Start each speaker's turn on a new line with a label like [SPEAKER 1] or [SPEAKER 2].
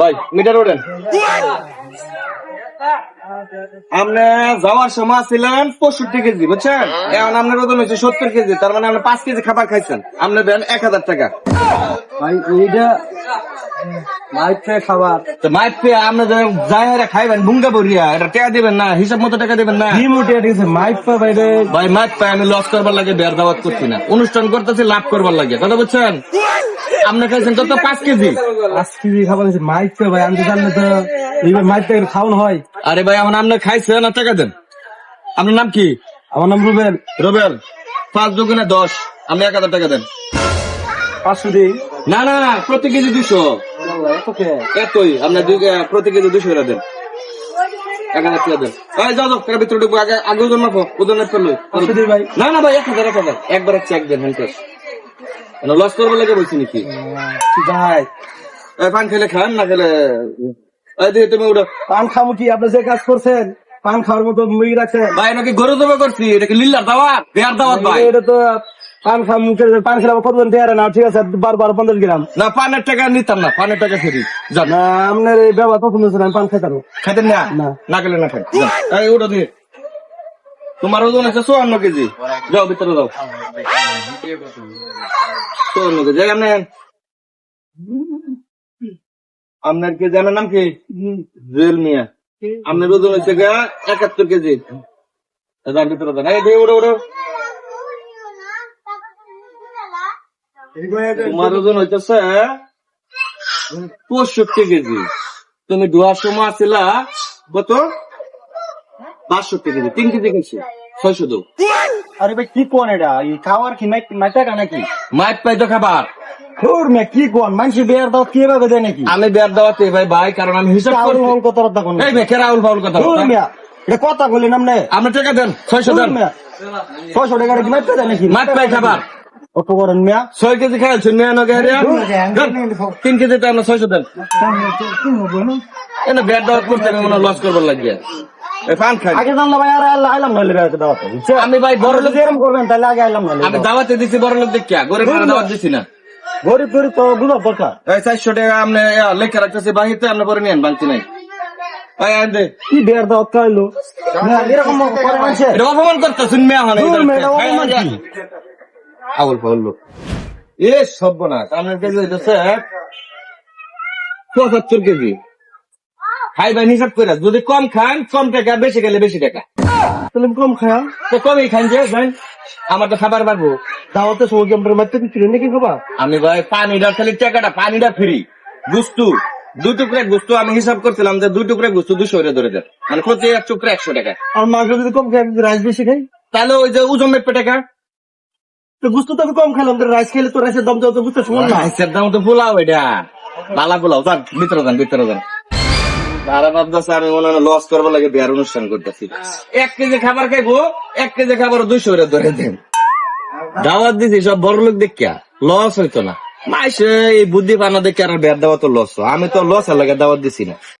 [SPEAKER 1] ভাই মিটার ওঠেন। আপনি যাওয়ার সময় ছিলেন পঁয়ষট্টি কেজি বুঝছেন? এখন আপনার ওজন হচ্ছে সত্তর কেজি তার মানে আপনি পাঁচ কেজি খাবার খাইছেন। আপনি দেন এক হাজার টাকা।
[SPEAKER 2] ভাই এইটা খাবার।
[SPEAKER 1] তো মাইপ পেয়ে আপনি যাই খাইবেন বুঙ্গা বরিয়া এটা টাকা দিবেন না হিসাব মতো টাকা দিবেন না। ভাই পাই আমি লস করবার লাগে বের দাওয়াত করছি না। অনুষ্ঠান করতেছি লাভ করবার লাগে কথা বুঝছেন? আপনি খাইছেন কত পাঁচ কেজি।
[SPEAKER 2] পাঁচ কেজি খাবার আছে মাইফে ভাই আমি জানলে তো এইবার মাইফে খাওয়ানো হয়।
[SPEAKER 1] আরে ভাই এখন আপনি খাইছেন আর টাকা দেন। আপনার নাম কি?
[SPEAKER 2] আমার নাম রুবেল।
[SPEAKER 1] রবেল পাঁচ দুগুণে দশ। আপনি এক হাজার টাকা দেন।
[SPEAKER 2] পাঁচশো দিই।
[SPEAKER 1] না না না প্রতি কেজি দুশো এতই আপনার দুই প্রতি কেজি দুশো করে দেন। এক হাজার টাকা দেন। এই যাও যাও ভিতরে ঢুকবো। আগে আগে ওজন মাপো ওজন মাপ করল
[SPEAKER 2] পাঁচশো দিই ভাই।
[SPEAKER 1] না না ভাই এক হাজার এক হাজার। একবার চেক দেন হ্যান্ড লস করব লাগে বলছি নাকি?
[SPEAKER 2] যাই
[SPEAKER 1] পান খেলে খান না খেলে তুমি উঠো
[SPEAKER 2] পান খাব কি? আপনি যে কাজ করছেন পান খাওয়ার মতো মুড়ি রাখছেন।
[SPEAKER 1] ভাই এটা কি গরু জমা করছি? এটা কি লিল্লার দাওয়াত? বেয়ার দাওয়াত ভাই।
[SPEAKER 2] এটা তো পান খা মুখে পান খেলাম কতজন দেয়ারে না? ঠিক আছে বার বার পঞ্চাশ গ্রাম।
[SPEAKER 1] না পানের টাকা নিতাম না পানের টাকা ফেরি।
[SPEAKER 2] না আপনার এই ব্যবহার পছন্দ হচ্ছে না আমি পান খাইতাম।
[SPEAKER 1] খাইতেন না?
[SPEAKER 2] না।
[SPEAKER 1] খেলে না খাই। ওটা দিয়ে। তোমার ওজন আছে চুয়ান্ন কেজি। যাও, ভিতরে যাও। চুয়ান্ন কেজি। এই আপনার কে জানার নাম কি? জুয়েল মিয়া। আপনার ওজন হচ্ছে গা একাত্তর কেজি। যান, ভিতরে যান। এই ওটা ওটা তোমার ওজন হইতেছে পঁয়ষট্টি কেজি। তুমি ডোয়ার সময় আসছিলা কত? বাষট্টি কেজি তিন কেজি খাইছে ছয়শো দু।
[SPEAKER 2] আরে ভাই কি কোন এটা? এই খাওয়ার কি মাই মাইটা কি
[SPEAKER 1] মাইপ পাইতো খাবার।
[SPEAKER 2] খুর মে কি কোন? মানুষ বিয়ার দাও কীভাবে দেয় নাকি?
[SPEAKER 1] আমি বের দেওয়াতে ভাই ভাই কারণ আমি হিসাব করছি।
[SPEAKER 2] হল কত রদ্দা কোন?
[SPEAKER 1] এই মেয়ে রাহুল ফাউল কথা
[SPEAKER 2] খুর। মিয়া এটা কথা বলি নামনে
[SPEAKER 1] আপনি টাকা দেন ছয়শো দেন।
[SPEAKER 2] ছয়শো টাকা কি মাইটা দেয় নাকি?
[SPEAKER 1] মাইপ পাই খাবার।
[SPEAKER 2] অত করেন মিয়া।
[SPEAKER 1] ছয় কেজি খাইছেন মেয়ে নগে তিন কেজি তো আমরা ছয়শো দেন। এনে বের দেওয়া করতে মনে লস করবার লাগিয়ে পান খাই।
[SPEAKER 2] আগে জানলাম ভাই আর আল্লাহ আইলাম নইলে বেড়াতে দাওয়াতে বুঝছ?
[SPEAKER 1] আমি ভাই বড় লোক
[SPEAKER 2] যেরকম করবেন তাহলে আগে আইলাম নইলে
[SPEAKER 1] আমি দাওয়াতে। দিছি বড় লোক দেখিয়া গরিব মানুষ দাওয়াত দিছি না।
[SPEAKER 2] গরিব গরিব তো বুঝা দরকার
[SPEAKER 1] এই চারশো টাকা আপনি এ, লেখা রাখতেছি বাহিরতে আপনি পরে নিয়েন বাংতি নাই। এই
[SPEAKER 2] কি বিয়ার দাওয়াত খাইলো? এরকম করে মানুষে
[SPEAKER 1] এটা অপমান করতেছেন মেয়ে হন
[SPEAKER 2] দূর মেয়ে, এটা অপমান কি?
[SPEAKER 1] আউল ফাউল লোক। এ সর্বনাশ। আপনার কেজি হইতেছে পঁচাত্তর কেজি। খাইবেন হিসাব করে যদি কম খান কম টাকা বেশি খেলে বেশি টাকা।
[SPEAKER 2] তাহলে কম খায়া
[SPEAKER 1] তো কমই খান যে ভাই আমার তো খাবার পারব
[SPEAKER 2] দাওয়াতে সময় আমরা মারতে দিচ্ছিল নাকি খাবা?
[SPEAKER 1] আমি ভাই পানিটা খালি টাকাটা পানিটা ফ্রি। গুস্তু দুই টুকরা গুস্তু আমি হিসাব করছিলাম যে দুই টুকরা গুস্তু দুশো করে ধরে দেন। মানে প্রতি এক টুকরা একশো টাকা।
[SPEAKER 2] আর মাংস যদি কম খাই রাইস বেশি খাই?
[SPEAKER 1] তাহলে ওই যে ওজন মেপে টাকা।
[SPEAKER 2] তো গুস্ত তো আমি কম খেলাম রাইস খেলে তো রাইসের দাম তো বুঝতে না।
[SPEAKER 1] মাছের দাম তো পোলাও এটা। বালা পোলাও যান ভিতরে যান ভিতরে যান। আমি মনে হয় লস লাগে অনুষ্ঠান করতেছি। এক কেজি খাবার খাইবো, এক কেজি খাবার ধরে দাওয়াত দিছি, সব বড় লোক দেখিয়া। লস হইতো না। মাইসে এই বুদ্ধি পানা দেখে আর বিয়ার দেওয়া তো লস আমি তো লস লাগে দাওয়াত দিছি না।